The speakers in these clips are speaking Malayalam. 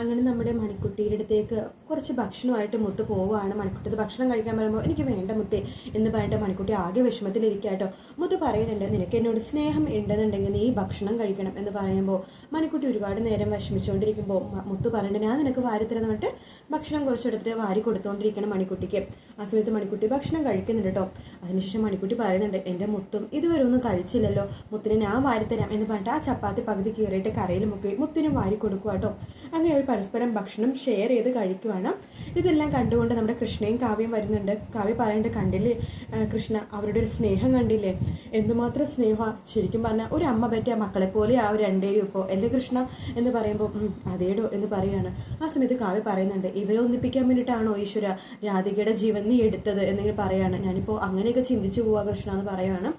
അങ്ങനെ നമ്മുടെ മണിക്കുട്ടിയുടെ അടുത്തേക്ക് കുറച്ച് ഭക്ഷണമായിട്ട് മുത്ത് പോവുകയാണ്. മണിക്കുട്ടി ഭക്ഷണം കഴിക്കാൻ പറയുമ്പോൾ എനിക്ക് വേണ്ട മുത്തേ എന്ന് പറഞ്ഞിട്ട് മണിക്കുട്ടി ആകെ വിഷമത്തിലിരിക്കാട്ടോ മുത്ത് പറയുന്നുണ്ട് നിനക്ക് എന്നോട് സ്നേഹം ഉണ്ടെന്നുണ്ടെങ്കിൽ നീ ഭക്ഷണം കഴിക്കണം എന്ന് പറയുമ്പോൾ മണിക്കുട്ടി ഒരുപാട് നേരം വിഷമിച്ചുകൊണ്ടിരിക്കുമ്പോൾ മുത്ത് പറയുന്നുണ്ട് ഞാൻ നിനക്ക് വാരി പറഞ്ഞിട്ട് ഭക്ഷണം കുറച്ചെടുത്തിട്ട് വാരി കൊടുത്തുകൊണ്ടിരിക്കണം മണിക്കുട്ടിക്ക്. ആ സമയത്ത് മണിക്കുട്ടി ഭക്ഷണം കഴിക്കുന്നുണ്ട് കേട്ടോ അതിനുശേഷം മണിക്കുട്ടി പറയുന്നുണ്ട് എന്റെ മുത്തും ഇതുവരെ ഒന്നും കഴിച്ചില്ലല്ലോ. മുത്തിനെ ഞാൻ വാരിത്തരാം എന്ന് പറഞ്ഞിട്ട് ആ ചപ്പാത്തി പകുതി കീറിയിട്ട് കരയിൽ മുക്കി മുത്തിനും വാരി കൊടുക്കുക കേട്ടോ അങ്ങനെ ഒരു പരസ്പരം ഭക്ഷണം ഷെയർ ചെയ്ത് കഴിക്കുവാണ്. ഇതെല്ലാം കണ്ടുകൊണ്ട് നമ്മുടെ കൃഷ്ണയും കാവ്യം വരുന്നുണ്ട്. കാവ്യ പറയുന്നുണ്ട് കണ്ടില്ലേ കൃഷ്ണ അവരുടെ ഒരു സ്നേഹം കണ്ടില്ലേ? എന്തുമാത്രം സ്നേഹമാണ് ശരിക്കും പറഞ്ഞാൽ ഒരു അമ്മ പറ്റിയ മക്കളെ പോലെ ആ രണ്ടേരും ഇപ്പോൾ എന്റെ കൃഷ്ണ എന്ന് പറയുമ്പോൾ അതേടോ എന്ന് പറയുകയാണ് ആ സമയത്ത് കാവ്യ പറയുന്നുണ്ട് ഇവരെ ഒന്നിപ്പിക്കാൻ വേണ്ടിയിട്ടാണോ ഈശ്വര രാധികയുടെ ജീവൻ നീ എടുത്തത്? എന്നിങ്ങനെ പറയാണ്. ഞാനിപ്പോൾ അങ്ങനെയൊക്കെ ചിന്തിച്ചു പോവാ കൃഷ്ണ എന്ന് പറയുകയാണ്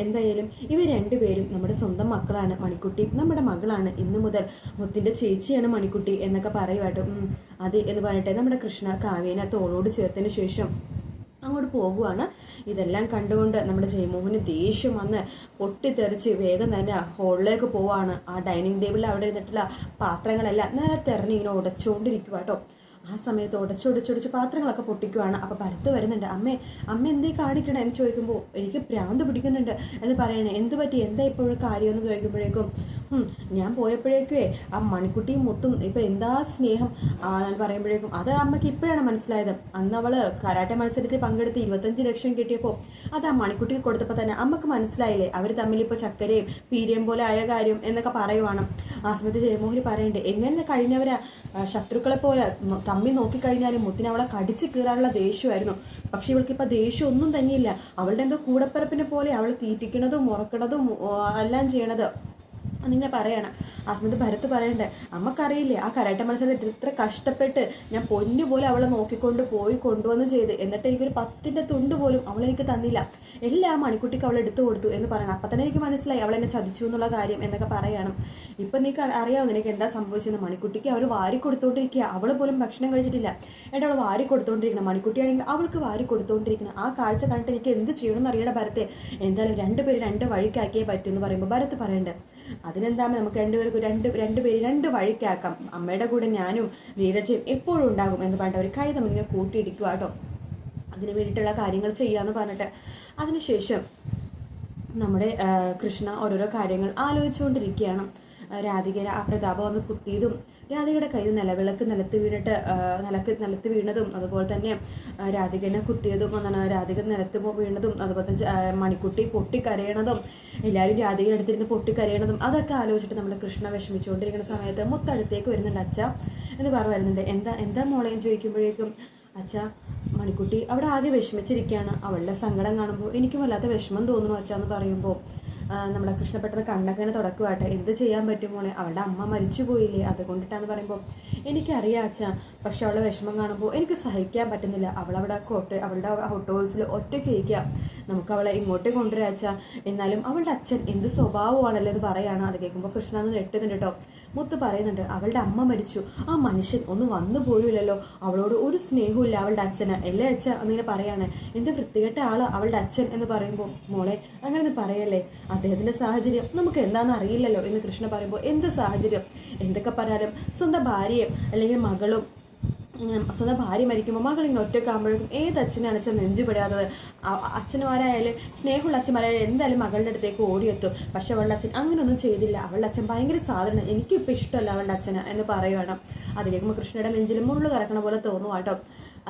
എന്തായാലും ഇവർ രണ്ടുപേരും നമ്മുടെ സ്വന്തം മക്കളാണ് മണിക്കുട്ടി നമ്മുടെ മകളാണ് ഇന്നു മുതൽ. മുത്തിന്റെ ചേച്ചിയാണ് മണിക്കുട്ടി എന്നൊക്കെ പറയുമായിട്ട് "ഉം, അതെ എന്ന് പറഞ്ഞിട്ട് നമ്മുടെ കൃഷ്ണ കാവ്യനെ തോളോട് ചേർത്തതിന് ശേഷം അങ്ങോട്ട് പോകുവാണ്. ഇതെല്ലാം കണ്ടുകൊണ്ട് നമ്മുടെ ജയമോഹന് ദേഷ്യം വന്ന് പൊട്ടിത്തെറിച്ച് വേഗം തന്നെ ഹോളിലേക്ക് പോവാണ്. ആ ഡൈനിങ് ടേബിളിൽ അവിടെ ഇരുന്നിട്ടുള്ള പാത്രങ്ങളെല്ലാം നിലത്തെറിഞ്ഞ് ഇങ്ങനെ ഉടച്ചുകൊണ്ടിരിക്കുക കേട്ടോ ആ സമയത്ത് ഉടച്ചൊടിച്ചൊടിച്ച് പാത്രങ്ങളൊക്കെ പൊട്ടിക്കുവാണ്. അപ്പോൾ ഭരത്ത് വരുന്നുണ്ട്. അമ്മേ അമ്മ എന്തേ കാണിക്കണം? എന്ന് ചോദിക്കുമ്പോൾ എനിക്ക് പ്രാന്ത് പിടിക്കുന്നുണ്ട് എന്ന് പറയണേ. എന്ത് പറ്റി? എന്താ ഇപ്പോഴും കാര്യം എന്ന് ചോദിക്കുമ്പോഴേക്കും "ഹും, ഞാൻ പോയപ്പോഴേക്കുവേ ആ മണിക്കുട്ടിയും മുത്തും ഇപ്പം എന്താ സ്നേഹം? പറയുമ്പോഴേക്കും അത് അമ്മയ്ക്ക് ഇപ്പോഴാണ് മനസ്സിലായത്. അന്ന് അവൾ കരാട്ടെ മത്സരത്തിൽ പങ്കെടുത്ത് ഇരുപത്തഞ്ച് ലക്ഷം കിട്ടിയപ്പോൾ അത് ആ മണിക്കുട്ടിക്ക് കൊടുത്തപ്പോൾ തന്നെ അമ്മയ്ക്ക് മനസ്സിലായില്ലേ? അവർ തമ്മിൽ ഇപ്പോൾ ചക്കരയും പീരിയം പോലെ ആയ കാര്യം എന്നൊക്കെ പറയുവാണ്. ആ സമയത്ത് ജയമോഹനി പറയണ്ടേ എങ്ങനെ കഴിഞ്ഞവരാ? ശത്രുക്കളെ പോലെ തമ്മി നോക്കിക്കഴിഞ്ഞാലും മുത്തിന് അവളെ കടിച്ചു കീറാനുള്ള ദേഷ്യമായിരുന്നു. പക്ഷെ ഇവൾക്ക് ഇപ്പൊ ദേഷ്യം ഒന്നും തന്നെയില്ല. അവളുടെ എന്തോ കൂടപ്പിറപ്പിനെ പോലെ അവൾ തീറ്റിക്കണതും ഉറക്കണതും എല്ലാം ചെയ്യണത്. അതിങ്ങനെ പറയണം. ആ സമയത്ത് ഭരത് പറയണ്ടേ അമ്മക്കറിയില്ലേ ആ കരാട്ട മത്സരത്തിൽ ഇത്ര കഷ്ടപ്പെട്ട് ഞാൻ പൊന്നുപോലെ അവളെ നോക്കിക്കൊണ്ട് പോയി കൊണ്ടുവന്ന് ചെയ്ത് എന്നിട്ട് എനിക്കൊരു പത്തിന്റെ തുണ്ട് പോലും അവളെനിക്ക് തന്നില്ല. എല്ലാ മണിക്കുട്ടിക്ക് അവൾ എടുത്തു കൊടുത്തു എന്ന് പറയണം. അപ്പം തന്നെ എനിക്ക് മനസ്സിലായി അവൾ എന്നെ ചതിച്ചു എന്നുള്ള കാര്യം എന്നൊക്കെ പറയണം. ഇപ്പം നീ അറിയാമോ നിനക്ക് എന്താ സംഭവിച്ചതെന്ന് മണിക്കുട്ടിക്ക് അവർ വാരി കൊടുത്തോണ്ടിരിക്കുക. അവൾ പോലും ഭക്ഷണം കഴിച്ചിട്ടില്ല. എന്നിട്ട് അവൾ വാരി കൊടുത്തോണ്ടിരിക്കണം. മണിക്കുട്ടിയാണെങ്കിൽ അവൾക്ക് വാരി കൊടുത്തോണ്ടിരിക്കണം. ആ കാഴ്ച കണ്ടിട്ട് എനിക്ക് എന്ത് ചെയ്യണമെന്ന് അറിയണ ഭരത്തെ. എന്തായാലും രണ്ടുപേരും രണ്ട് വഴിക്കാക്കിയേ പറ്റൂ എന്ന് പറയുമ്പോൾ ഭരത് പറയണ്ടേ അതിനെന്താ നമുക്ക് രണ്ടുപേർക്കും രണ്ട് രണ്ടുപേര് രണ്ട് വഴിക്കാക്കാം. അമ്മയുടെ കൂടെ ഞാനും നീരജയും എപ്പോഴും ഉണ്ടാകും എന്ന് പറഞ്ഞിട്ട് അവർ കൈ തമ്മിൽ ഇങ്ങനെ കൂട്ടിയിടിക്കുക കേട്ടോ അതിന് വേണ്ടിയിട്ടുള്ള കാര്യങ്ങൾ ചെയ്യാന്ന് പറഞ്ഞിട്ട് അതിനുശേഷം നമ്മുടെ കൃഷ്ണ ഓരോരോ കാര്യങ്ങൾ ആലോചിച്ചുകൊണ്ടിരിക്കുകയാണ്. രാധികര ആ പ്രതാപം വന്ന് കുത്തിയതും രാധികയുടെ കയ്യിൽ നിലവിളക്ക് നിലത്ത് വീണിട്ട് നിലയ്ക്ക് നിലത്ത് വീണതും അതുപോലെ തന്നെ രാധികനെ കുത്തിയതും എന്താണ് രാധിക നിലത്ത് വീണതും അതുപോലെ തന്നെ മണിക്കുട്ടി പൊട്ടിക്കരയണതും എല്ലാവരും രാധികയുടെ അടുത്തിരുന്ന് പൊട്ടിക്കരയണതും അതൊക്കെ ആലോചിച്ചിട്ട് നമ്മൾ കൃഷ്ണ വിഷമിച്ചുകൊണ്ടിരിക്കുന്ന സമയത്ത് മുത്തടുത്തേക്ക് വരുന്നുണ്ട്. അച്ഛ എന്ന് പറഞ്ഞു വരുന്നുണ്ട് എന്താ എന്താ മോളെ? ചോദിക്കുമ്പോഴേക്കും അച്ഛ മണിക്കുട്ടി അവിടെ ആകെ വിഷമിച്ചിരിക്കുകയാണ്. അവളുടെ സങ്കടം കാണുമ്പോൾ എനിക്കും വല്ലാത്ത വിഷമം തോന്നുന്നു അച്ഛ എന്ന് പറയുമ്പോൾ നമ്മുടെ കൃഷ്ണ പെട്ടെന്ന് കണ്ണങ്ങനെ തുടക്കുവാട്ടെ. എന്ത് ചെയ്യാൻ പറ്റും മോളെ? അവളുടെ അമ്മ മരിച്ചു പോയില്ലേ? അതുകൊണ്ടിട്ടാന്ന് പറയുമ്പോൾ എനിക്കറിയാം അച്ഛ പക്ഷെ അവളുടെ വിഷമം കാണുമ്പോൾ എനിക്ക് സഹിക്കാൻ പറ്റുന്നില്ല. അവളവിടെ കോട്ട് അവളുടെ ഔട്ട് ഹൗസിൽ ഒറ്റയ്ക്ക് ഇരിക്കുക നമുക്ക് അവളെ ഇങ്ങോട്ട് കൊണ്ടുവരാ അച്ഛ. എന്നാലും അവളുടെ അച്ഛൻ എന്ത് സ്വഭാവമാണല്ലോ എന്ന് പറയാണ്. അത് കേൾക്കുമ്പോൾ കൃഷ്ണ എന്ന് നെട്ടുന്നുണ്ട് കേട്ടോ. മുത്ത് പറയുന്നുണ്ട് അവളുടെ അമ്മ മരിച്ചു. ആ മനുഷ്യൻ ഒന്ന് വന്നു പോയില്ലല്ലോ. അവളോട് ഒരു സ്നേഹവും ഇല്ല അവളുടെ അച്ഛന്. അല്ലേ അച്ഛ? അങ്ങനെ പറയാണ്. എന്ത് വൃത്തികെട്ട ആൾ അവളുടെ അച്ഛൻ എന്ന് പറയുമ്പോൾ മോളെ അങ്ങനെ പറയല്ലേ. അദ്ദേഹത്തിന്റെ സാഹചര്യം നമുക്ക് എന്താണെന്ന് അറിയില്ലല്ലോ. എന്ന് കൃഷ്ണ പറയുമ്പോൾ എന്ത് സാഹചര്യം? എന്തൊക്കെ പറഞ്ഞാലും സ്വന്തം ഭാര്യയും അല്ലെങ്കിൽ മകളും സ്വന്തം ഭാര്യ മരിക്കുമ്പോൾ മകൾ ഇങ്ങനെ ഒറ്റക്കാകുമ്പോഴേക്കും ഏത് അച്ഛനാണ് അച്ഛൻ നെഞ്ചുപെടാത്തത്? അ- അച്ഛന്മാരായാലും സ്നേഹമുള്ള അച്ഛന്മാരായാലും എന്തായാലും മകളുടെ അടുത്തേക്ക് ഓടിയെത്തും. പക്ഷെ അവളുടെ അച്ഛൻ അങ്ങനെയൊന്നും ചെയ്തില്ല. അവളുടെ അച്ഛൻ ഭയങ്കര സാധാരണ. എനിക്കിപ്പോൾ ഇഷ്ടമല്ല അവളുടെ അച്ഛന് എന്ന് പറയുവാണ്. അതിലേക്ക് കൃഷ്ണയുടെ നെഞ്ചിൽ മുള്ളു കറക്കണ പോലെ തോന്നും കേട്ടോ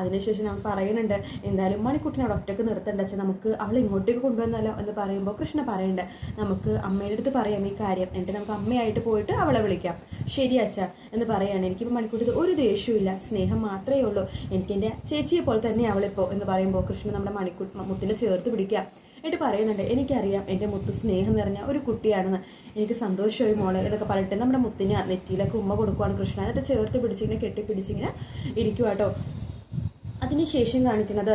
അതിനുശേഷം നമ്മൾ പറയുന്നുണ്ട് എന്തായാലും മണിക്കുട്ടിനെ അവിടെ ഒറ്റയ്ക്ക് നിർത്തണ്ട. വെച്ചാൽ നമുക്ക് അവളെ ഇങ്ങോട്ടേക്ക് കൊണ്ടുവന്നല്ലോ എന്ന് പറയുമ്പോൾ കൃഷ്ണ പറയണ്ട നമുക്ക് അമ്മയുടെ അടുത്ത് പറയാം ഈ കാര്യം. എന്നിട്ട് നമുക്ക് അമ്മയായിട്ട് പോയിട്ട് അവളെ വിളിക്കാം. ശരി അച്ഛ എന്ന് പറയാണ്. എനിക്കിപ്പോൾ മണിക്കുട്ടി ഒരു ദേഷ്യമില്ല സ്നേഹം മാത്രമേ ഉള്ളൂ. എനിക്ക് എന്റെ ചേച്ചിയെ പോലെ തന്നെ അവളിപ്പോൾ എന്ന് പറയുമ്പോൾ കൃഷ്ണൻ നമ്മുടെ മണിക്കു മുത്തിനെ ചേർത്ത് പിടിക്കുക. എന്നിട്ട് പറയുന്നുണ്ട് എനിക്കറിയാം എന്റെ മുത്ത് സ്നേഹം നിറഞ്ഞ ഒരു കുട്ടിയാണെന്ന്. എനിക്ക് സന്തോഷമായി മോളെ എന്നൊക്കെ പറഞ്ഞിട്ട് നമ്മുടെ മുത്തിന് നെറ്റിയിലൊക്കെ ഉമ്മ കൊടുക്കുവാണ് കൃഷ്ണൻ എന്നിട്ട് ചേർത്ത് പിടിച്ചിങ്ങനെ കെട്ടിപ്പിടിച്ചിങ്ങനെ ഇരിക്കുക കേട്ടോ അതിനുശേഷം കാണിക്കുന്നത്.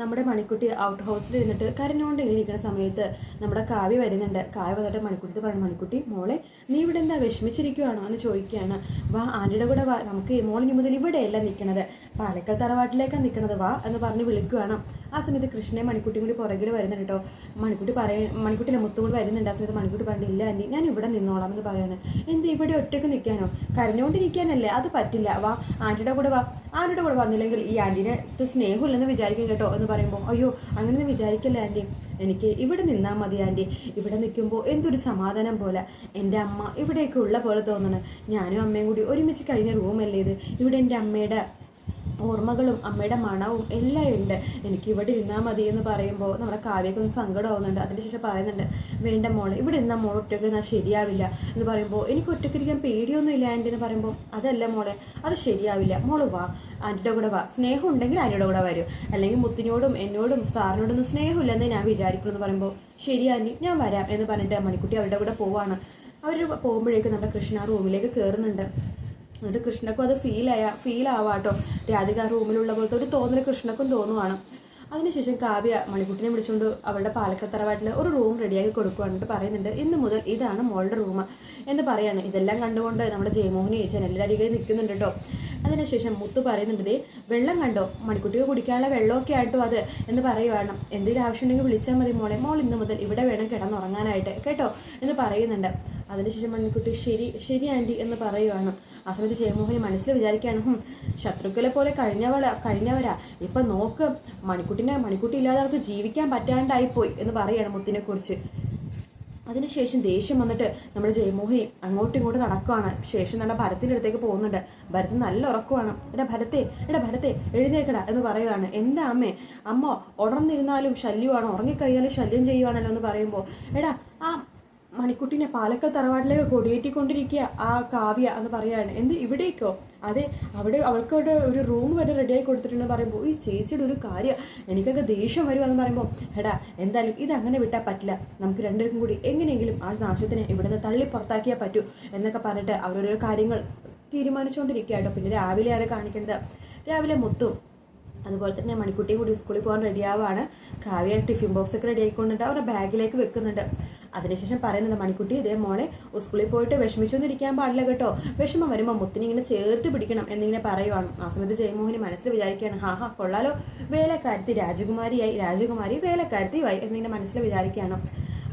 നമ്മുടെ മണിക്കുട്ടി ഔട്ട് ഹൗസിൽ ഇരുന്നിട്ട് കരഞ്ഞുകൊണ്ട് ഇരിക്കുന്ന സമയത്ത് നമ്മുടെ കാവ്യ വരുന്നുണ്ട്. കാവ്യ വന്നിട്ട് മണിക്കുട്ടി പറഞ്ഞു മണിക്കുട്ടി മോളെ നീ ഇവിടെ എന്താ വിഷമിച്ചിരിക്കുവാണോ? എന്ന് ചോദിക്കുകയാണ്. വാ ആന്റിയുടെ കൂടെ വാ. നമുക്ക് മോളിന് മുതൽ ഇവിടെയല്ല നിൽക്കണത് പാലക്കൽ തറവാട്ടിലേക്കാണ് നിൽക്കണത് വാ എന്ന് പറഞ്ഞ് വിളിക്കുവാണ്. ആ സമയത്ത് കൃഷ്ണനെ മണിക്കുട്ടിയും കൂടി പുറകിൽ വരുന്നുണ്ട് കേട്ടോ മണിക്കുട്ടി പറയ മണിക്കുട്ടി മുത്തും കൂടി വരുന്നുണ്ട്. ആ സമയത്ത് മണിക്കുട്ടി പറഞ്ഞില്ല ആന്റി ഞാൻ ഇവിടെ നിന്നോളാം എന്ന് പറയാണ്. എന്ത് ഇവിടെ ഒറ്റയ്ക്ക് നിൽക്കാനോ കരഞ്ഞുകൊണ്ടിരിക്കാനല്ലേ അത് പറ്റില്ല. വാ ആന്റിയുടെ കൂടെ വാ. ആന്റിയുടെ കൂടെ വന്നില്ലെങ്കിൽ ഈ ആന്റിനെ സ്നേഹമില്ലെന്ന് വിചാരിക്കും കേട്ടോ എന്ന് പറയുമ്പോൾ അയ്യോ അങ്ങനെ വിചാരിക്കല്ല ആന്റി? എനിക്ക് ഇവിടെ നിന്നാൽ മതി ആന്റി. ഇവിടെ നിൽക്കുമ്പോൾ എന്തൊരു സമാധാനം പോലെ. എന്റെ അമ്മ ഇവിടെയൊക്കെ ഉള്ള പോലെ തോന്നണം. ഞാനും അമ്മയും കൂടി ഒരുമിച്ച് കഴിഞ്ഞ റൂമല്ലേ ഇത്. ഇവിടെ എന്റെ അമ്മയുടെ ഓർമ്മകളും അമ്മയുടെ മണവും എല്ലാം ഉണ്ട്. എനിക്ക് ഇവിടെ ഇരുന്നാൽ മതി എന്ന് പറയുമ്പോൾ നമ്മുടെ കാവ്യക്ക് ഒന്ന് സങ്കടമാവുന്നുണ്ട് അതിന് ശേഷം പറയുന്നുണ്ട് വേണ്ട മോളെ ഇവിടെ ഇരുന്നാൽ മോൾ ഒറ്റയ്ക്ക് എന്നാൽ ശരിയാവില്ല. എന്ന് പറയുമ്പോൾ എനിക്ക് ഒറ്റയ്ക്ക് ഇരിക്കാൻ പേടിയൊന്നും ഇല്ല എന്റെ എന്ന് പറയുമ്പോൾ അതല്ല മോളെ അത് ശരിയാവില്ല. മോൾ വാ. ആന്റിയുടെ കൂടെ വാ. സ്നേഹം ഉണ്ടെങ്കിൽ ആന്റിയുടെ കൂടെ വരും. അല്ലെങ്കിൽ മുത്തിനോടും എന്നോടും സാറിനോടൊന്നും സ്നേഹമില്ലെന്ന് ഞാൻ വിചാരിക്കുന്നു എന്ന് പറയുമ്പോൾ ശരി ഞാൻ വരാം എന്ന് പറഞ്ഞിട്ട് മണിക്കുട്ടി അവരുടെ കൂടെ പോവാണ്. അവർ പോകുമ്പോഴേക്കും നമ്മുടെ കൃഷ്ണ റൂമിലേക്ക് കയറുന്നുണ്ട് എന്നിട്ട് കൃഷ്ണക്കും അത് ഫീലായ ഫീൽ ആവാട്ടോ. രാധിക റൂമിലുള്ള പോലത്തെ ഒരു തോന്നൽ കൃഷ്ണക്കും തോന്നുവാണ്. അതിനുശേഷം കാവ്യ മണിക്കുട്ടിനെ വിളിച്ചുകൊണ്ട് അവളുടെ പാലക്കത്തറവാട്ടിൽ ഒരു റൂം റെഡിയാക്കി കൊടുക്കുകയാണെന്ന് പറയുന്നുണ്ട് ഇന്ന് മുതൽ ഇതാണ് മോളുടെ റൂം എന്ന് പറയാണ്. ഇതെല്ലാം കണ്ടുകൊണ്ട് നമ്മുടെ ജയമോഹനി ജനലരികെ നിൽക്കുന്നുണ്ട് കേട്ടോ അതിനുശേഷം മുത്തു പറയുന്നുണ്ട് ദേ വെള്ളം കണ്ടോ? മണിക്കുട്ടിക്ക് കുടിക്കാനുള്ള വെള്ളമൊക്കെ ആയിട്ടോ അത് എന്ന് പറയുവാണ്. എന്തെങ്കിലും ആവശ്യമുണ്ടെങ്കിൽ വിളിച്ചാൽ മതി മോളെ. മോൾ ഇന്ന് മുതൽ ഇവിടെ വേണം കിടന്നുറങ്ങാനായിട്ട്. കേട്ടോ? എന്ന് പറയുന്നുണ്ട്. അതിനുശേഷം മണിക്കുട്ടി ശരി ശരി ആന്റി എന്ന് പറയുവാണ്. ആ സമയത്ത് ജയമോഹന് മനസ്സിൽ വിചാരിക്കുകയാണ് ശത്രുക്കളെ പോലെ കഴിഞ്ഞവള കഴിഞ്ഞവരാ. ഇപ്പൊ നോക്ക് മണിക്കുട്ടിനെ മണിക്കുട്ടി ഇല്ലാതെ അവർക്ക് ജീവിക്കാൻ പറ്റാണ്ടായിപ്പോയി എന്ന് പറയാണ് മുത്തിനെ കുറിച്ച് അതിനുശേഷം ദേഷ്യം വന്നിട്ട് നമ്മുടെ ജയമോഹിനി അങ്ങോട്ടും ഇങ്ങോട്ടും നടക്കുവാണ്. ശേഷം നമ്മുടെ ഭരത്തിന്റെ അടുത്തേക്ക് പോകുന്നുണ്ട്. ഭരത് നല്ല ഉറക്കമാണ്. എടാ ഭരത്തെ എടാ ഭരത്തെ എഴുന്നേക്കടാ എന്ന് പറയുകയാണ് എന്താ അമ്മേ? അമ്മ ഉണർന്നിരുന്നാലും ശല്യമാണ്. ഉറങ്ങിക്കഴിഞ്ഞാലും ശല്യം ചെയ്യുവാണല്ലോ എന്ന് പറയുമ്പോൾ എടാ മണിക്കുട്ടിനെ പാലക്കൽ തറവാട്ടിലേക്ക് കൊടിയേറ്റിക്കൊണ്ടിരിക്കുക ആ കാവ്യ എന്ന് പറയാണ് എന്ത്? ഇവിടേക്കോ? അതെ അവിടെ അവൾക്കവിടെ ഒരു റൂം വരെ റെഡിയായി കൊടുത്തിട്ടുണ്ടെന്ന് പറയുമ്പോൾ ഈ ചേച്ചിയുടെ ഒരു കാര്യം. എനിക്കൊക്കെ ദേഷ്യം എന്ന് പറയുമ്പോൾ എടാ എന്തായാലും ഇത് അങ്ങനെ വിട്ടാൽ പറ്റില്ല. നമുക്ക് രണ്ടുപേർക്കും കൂടി എങ്ങനെയെങ്കിലും ആ നാശത്തിനെ ഇവിടുന്ന് തള്ളി പുറത്താക്കിയാൽ പറ്റൂ എന്നൊക്കെ പറഞ്ഞിട്ട് അവരോരോ കാര്യങ്ങൾ തീരുമാനിച്ചുകൊണ്ടിരിക്കുക കേട്ടോ പിന്നെ രാവിലെയാണ് കാണിക്കേണ്ടത് രാവിലെ മുത്തും അതുപോലെ തന്നെ മണിക്കുട്ടിയും കൂടി സ്കൂളിൽ പോകാൻ റെഡിയാവാണ് കാവ്യ ടിഫിൻ ബോക്സ് ഒക്കെ റെഡി ആയിക്കൊണ്ടുണ്ട് അവരുടെ ബാഗിലേക്ക് വെക്കുന്നുണ്ട്. അതിനുശേഷം പറയുന്നുണ്ട് മണിക്കുട്ടി ഇതേ മോളെ സ്കൂളിൽ പോയിട്ട് വിഷമിച്ചൊന്നും ഇരിക്കാൻ പാടില്ല കേട്ടോ. വിഷമം വരുമ്പോൾ മുത്തിനെ ഇങ്ങനെ ചേർത്ത് പിടിക്കണം എന്നിങ്ങനെ പറയുവാണ്. ആ സമയത്ത് ജയമോഹിനി മനസ്സിൽ വിചാരിക്കുകയാണ് ഹാ ഹാ കൊള്ളാലോ. വേലക്കാരത്തി രാജകുമാരിയായി രാജകുമാരി വേലക്കാരത്തിയുമായി എന്നിങ്ങനെ മനസ്സിൽ വിചാരിക്കുകയാണ്.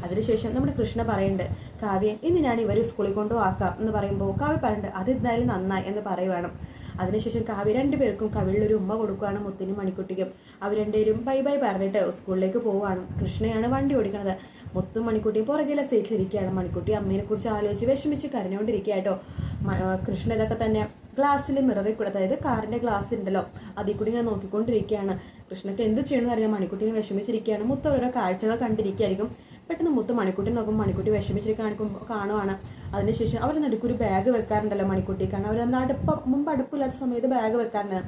അതിനുശേഷം നമ്മുടെ കൃഷ്ണ പറയുന്നുണ്ട് കാവ്യ ഇന്ന് ഞാൻ ഇവർ സ്കൂളിൽ കൊണ്ടുപോകാം എന്ന് പറയുമ്പോൾ കാവ്യ പറയുന്നുണ്ട് അത് എന്തായാലും നന്നായി എന്ന് പറയുവാണ്. അതിനുശേഷം കാവ്യ രണ്ടുപേർക്കും കവിളിലൊരു ഉമ്മ കൊടുക്കുകയാണ് മുത്തിനും മണിക്കുട്ടിക്കും. അവർ രണ്ടുപേരും ബൈ ബൈ പറഞ്ഞിട്ട് സ്കൂളിലേക്ക് പോവുകയാണ് കൃഷ്ണയാണ് വണ്ടി ഓടിക്കുന്നത് മുത്തും മണിക്കുട്ടി പുറകിലെ സീറ്റിലിരിക്കുകയാണ് മണിക്കുട്ടി അമ്മയെ കുറിച്ച് ആലോചിച്ച് വിഷമിച്ച് കരഞ്ഞുകൊണ്ടിരിക്കുക കേട്ടോ കൃഷ്ണ ഇതൊക്കെ തന്നെ ഗ്ലാസ്സിൽ മിററിൽ കൂടെ അതായത് കാറിന്റെ ഗ്ലാസ് ഉണ്ടല്ലോ അതിൽ കൂടി ഞാൻ നോക്കിക്കൊണ്ടിരിക്കുകയാണ്. കൃഷ്ണക്ക് എന്ത് ചെയ്യണമെന്ന് അറിയാം. മണിക്കുട്ടിനെ വിഷമിച്ചിരിക്കുകയാണ്. മുത്ത ഓരോ കാഴ്ചകൾ കണ്ടിരിക്കുകയായിരിക്കും. പെട്ടെന്ന് മുത്ത് മണിക്കുട്ടി നോക്കും മണിക്കുട്ടി വിഷമിച്ചിരിക്കും കാണുവാണ്. അതിനുശേഷം അവർ നടുക്കൊരു ബാഗ് വെക്കാറുണ്ടല്ലോ മണിക്കുട്ടി കാരണം അവർ നമ്മുടെ അടുപ്പം മുമ്പ് അടുപ്പില്ലാത്ത സമയത്ത് ബാഗ് വെക്കാറുണ്ട്.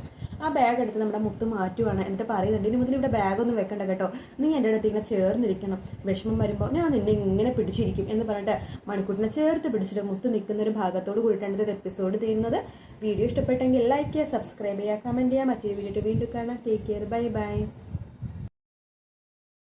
ആ ബാഗ് എടുത്ത് നമ്മുടെ മുത്ത് മാറ്റുവാണ്. എന്നിട്ട് പറയുന്നുണ്ട് ഇനി മുതൽ ഇവിടെ ബാഗൊന്നും വെക്കണ്ട കേട്ടോ. നീ എന്റെ അടുത്ത് ഇങ്ങനെ ചേർന്നിരിക്കണം. വിഷമം വരുമ്പോൾ ഞാൻ നിന്നെ ഇങ്ങനെ പിടിച്ചിരിക്കും. എന്ന് പറഞ്ഞിട്ട് മണിക്കുട്ടിനെ ചേർത്ത് പിടിച്ചിട്ട് മുത്ത് നിൽക്കുന്ന ഒരു ഭാഗത്തോട് കൂടിയിട്ടാണ് ഇത് എപ്പിസോഡ് തീരുന്നത് വീഡിയോ ഇഷ്ടപ്പെട്ടെങ്കിൽ ലൈക്ക് ചെയ്യുക സബ്സ്ക്രൈബ് ചെയ്യുക കമന്റ് ചെയ്യുക. മറ്റൊരു വീഡിയോ വീണ്ടും കാണാം. Take care bye bye